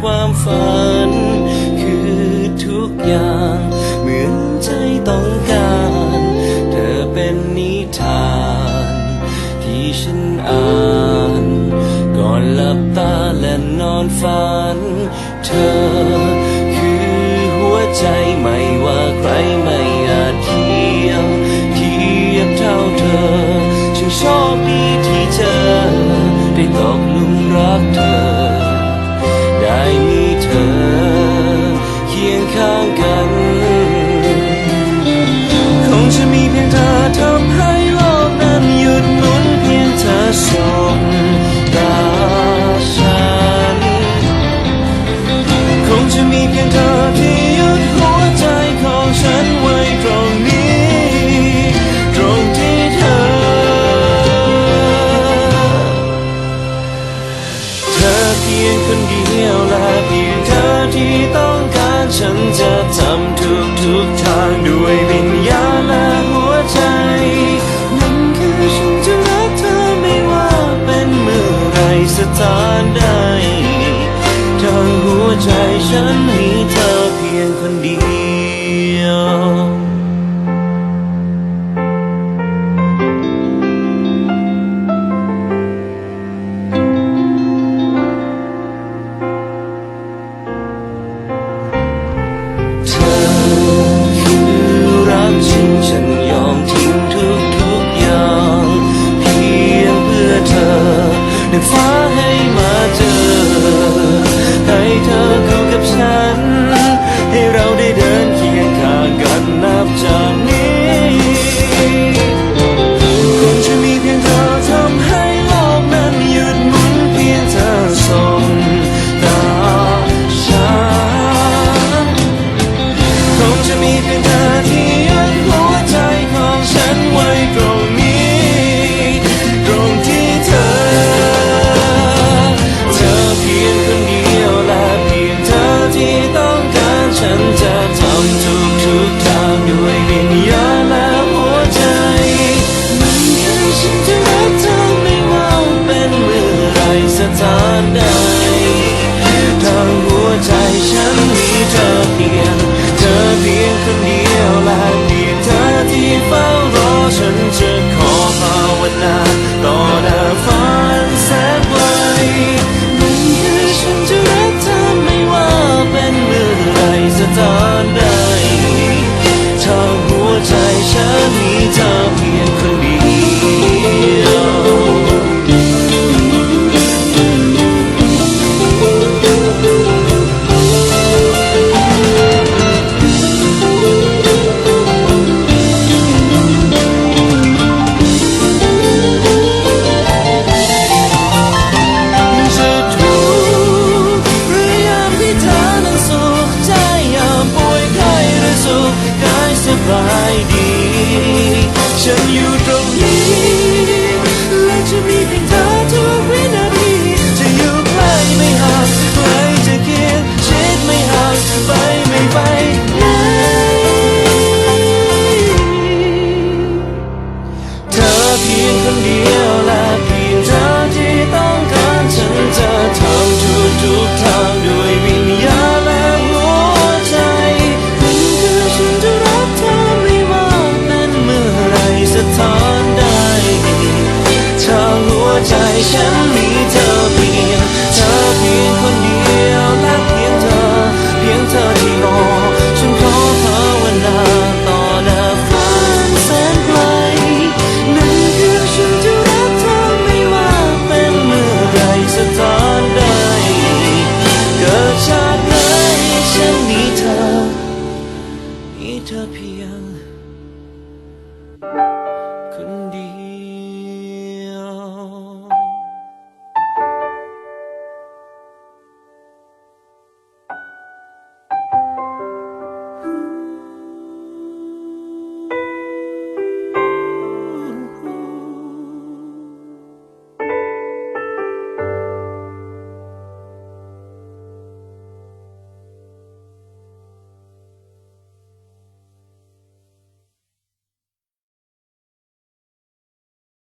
ความฝัน คือทุกอย่าง เหมือนใจต้องการ เธอเป็นนิทาน ที่ฉันอ่าน ก่อนหลับตาและนอนฝัน เธอคือหัวใจ ด้วยวิญญาณและหัวใจ นั่นคือฉันจะรักเธอไม่ว่าเป็นเมื่อไรสถานใดทั้งหัวใจฉันให้เธอเพียงคนเดี ฉันยอมทิ้งทุกทุอย่าง เพียงเพื่อเธอหนฟ้าให้มาเจอ ให้เธอเข้ากับฉัน vai 想你。